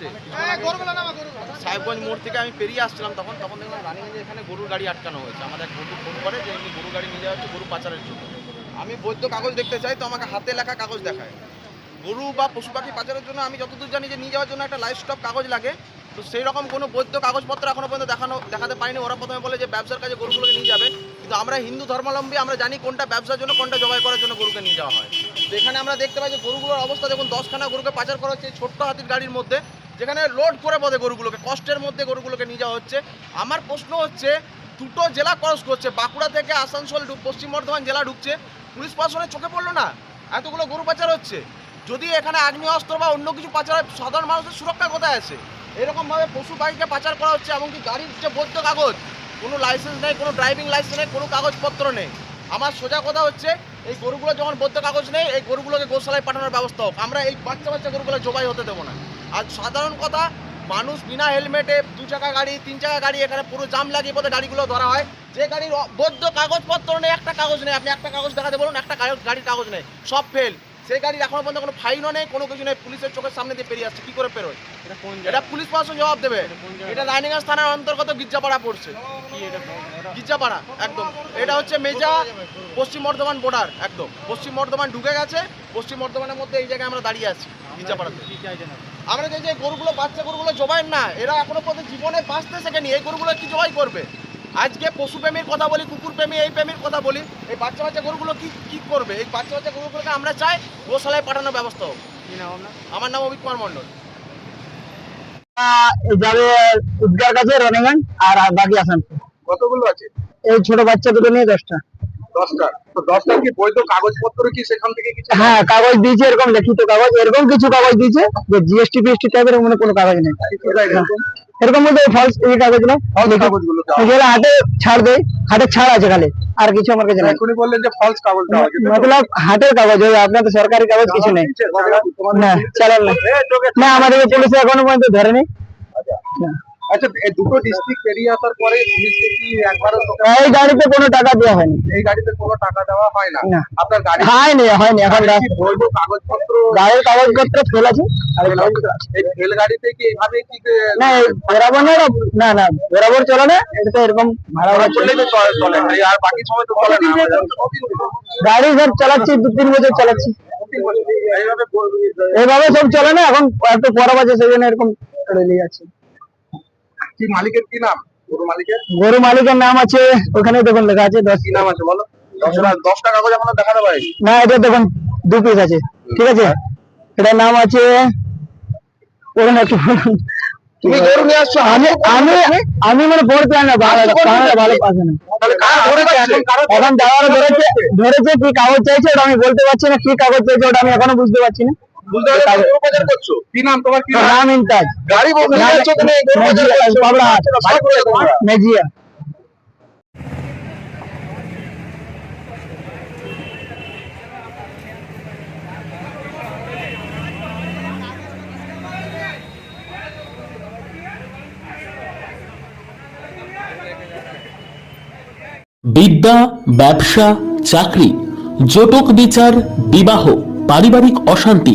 আসছে সাহেবগঞ্জ মোড় থেকে আমি পেরিয়ে আসছিলাম তখন তখন দেখলাম রানীগঞ্জে এখানে গরুর গাড়ি আটকানো হয়েছে। আমাদের এক বন্ধু ফোন করে যে এমনি গরু গাড়ি নিয়ে যাওয়া হচ্ছে গরু পাচারের জন্য। আমি বৈধ কাগজ দেখতে চাই তো আমাকে হাতে লেখা কাগজ দেখায়। গরু বা পশু পাখি পাচারের জন্য আমি যতদূর জানি যে নিয়ে যাওয়ার জন্য একটা লাইফ স্টক কাগজ লাগে। তো সেই রকম কোনো বৈধ কাগজপত্র এখনও পর্যন্ত দেখানো দেখাতে পারিনি। ওরা প্রথমে বলে যে ব্যবসার কাজে গরুগুলোকে নিয়ে যাবে। কিন্তু আমরা হিন্দু ধর্মাবলম্বী আমরা জানি কোনটা ব্যবসার জন্য কোনটা জবাই করার জন্য গরুকে নিয়ে যাওয়া হয়। তো এখানে আমরা দেখতে পাই যে গরুগুলোর অবস্থা দেখুন দশখানা গরুকে পাচার করা হচ্ছে ছোট্ট হাতির গাড়ির মধ্যে। যেখানে লোড করে বোধে গরুগুলোকে, কষ্টের মধ্যে গরুগুলোকে নিয়ে যাওয়া হচ্ছে। আমার প্রশ্ন হচ্ছে, দুটো জেলা ক্রস করছে। বাঁকুড়া থেকে আসানসোল পশ্চিম বর্ধমান জেলা ঢুকছে পুলিশ প্রশাসনের চোখে পড়ল না? এতগুলো গরু পাচার হচ্ছে। যদি এখানে আগ্নেয়াস্ত্র বা অন্য কিছু পাচার হয়, সাধারণ মানুষের সুরক্ষা কোথায় আছে? এরকমভাবে পশু পাখিকে পাচার করা হচ্ছে, এমনকি গাড়ির যে বৈধ কাগজ, কোনো লাইসেন্স নেই, কোনো ড্রাইভিং লাইসেন্স নেই, কোনো কাগজপত্র নেই। আমার সোজা কথা হচ্ছে এই গরুগুলো যখন বদ্ধ কাগজ নেই, এই গরুগুলোকে গোশালায় পাঠানোর ব্যবস্থা হোক। আমরা এই বাচ্চা বাচ্চা গরুগুলো জবাই হতে দেবো না। আর সাধারণ কথা, মানুষ বিনা হেলমেটে দু চাকা গাড়ি, তিন চাকা গাড়ি, এখানে পুরো জাম লাগিয়ে পথে গাড়িগুলো ধরা হয়। যে গাড়ির বৈধ কাগজপত্র নেই, একটা কাগজ নেই। আপনি একটা কাগজ দেখাতে বলুন, একটা গাড়ির কাগজ নেই। সব ফেল সেই গাড়ির এখনও পর্যন্ত কোনো ফাইনও নেই কোনো কিছু নেই পুলিশের চোখের সামনে দিয়ে পেরিয়ে আসছে কি করে পেরোয়? এটা পুলিশ প্রশাসন জবাব দেবে। এটা রানীগঞ্জ থানার অন্তর্গত গির্জাপাড়া পড়ছে। গির্জাপাড়া একদম। এটা হচ্ছে মেজা পশ্চিম বর্ধমান বর্ডার একদম। পশ্চিম বর্ধমান ঢুকে গেছে পশ্চিম বর্ধমানের মধ্যে এই জায়গায় আমরা দাঁড়িয়ে আছি গির্জাপাড়াতে? আমরা যে যে গরুগুলো বাচ্চা গরুগুলো জবাই না এরা এখনও পর্যন্ত জীবনে বাঁচতে শেখেনি। এই গরুগুলো কি জবাই করবে? আজকে পশু প্রেমীর কথা বলি কুকুর প্রেমী এই প্রেমীর কথা বলি এই বাচ্চা বাচ্চা গরুগুলো কি কি করবে? এই বাচ্চা বাচ্চা গরুগুলোকে আমরা চাই গোশালায় পাঠানোর ব্যবস্থা হোক। আমার নাম অমিত কুমার মন্ডল যাবে উদ্গার কাছে রনিগঞ্জ আর আর বাকি আসানসোল। কতগুলো আছে? এই ছোট বাচ্চা দুটো নিয়ে দশটা। দশটা তো দশটা কি বৈধ কাগজপত্র কি সেখান থেকে কিছু? হ্যাঁ কাগজ দিয়েছে এরকম লিখিত কাগজ এরকম কিছু কাগজ দিয়েছে যে জিএসটি ফিএসটি টাইপের মানে কোনো কাগজ নেই। এরকম? এরকম বলতে ফলস এই কাগজগুলো। যেগুলো হাটে ছাড় দেয় হাটে ছাড় আছে খালি আর কিছু আমার কাছে নেই। এখনই বললেন যে ফলস কাগজ মতলব হাটের কাগজ ওই আপনার তো সরকারি কাগজ কিছু নেই। না চালান না। না পুলিশ এখনও পর্যন্ত ধরেনি। না। আচ্ছা দুটো ডিস্ট্রিক্ট পেরিয়ে আসার পরে পুলিশকে কি একবারও এই গাড়িতে কোনো টাকা দেওয়া হয়নি এই গাড়িতে কোনো টাকা দেওয়া হয় না। আপনার গাড়ি হয়নি হয়নি এখন গাড়ির কাগজপত্র গাড়ির কাগজপত্র ফেল আছে এই কাগজপত্র আছে। এই রেল গাড়িতে কি এইভাবে কি না বরাবর না না না বরাবর চলে না এটা তো এরকম ভাড়া ভাড়া চলে চলে চলে আর বাকি সময় তো চলে না। গাড়ি সব চালাচ্ছি দু তিন বছর চালাচ্ছি এইভাবে সব চলে না এখন একটু পরে বাজে সেই জন্য এরকম করে নিয়ে যাচ্ছে কি মালিকের কি নাম? গরু মালিকের? গরু মালিকের নাম আছে ওখানে দেখুন লেখা আছে দশ কি নাম আছে বলো? দশটা দশটা কাগজ এখনও দেখাতে পারি না এটা দেখুন দু পিস আছে ঠিক আছে? এটার নাম আছে বলুন একটু তুমি গরু নিয়ে আসছো আমি আমি আমি মানে পড়তে জানি না ভালো পাচ্ছে না। এখন ধরেছে কি কাগজ চাইছে ওটা আমি বলতে পারছি না কি কাগজ চাইছে ওটা আমি এখনও বুঝতে পারছি না। কি নাম তোমার কি নাম? গাড়ি বন্ধ হয়ে তুমি মেজিয়া। বিদ্যা ব্যবসা চাকরি জটক বিচার বিবাহ পারিবারিক অশান্তি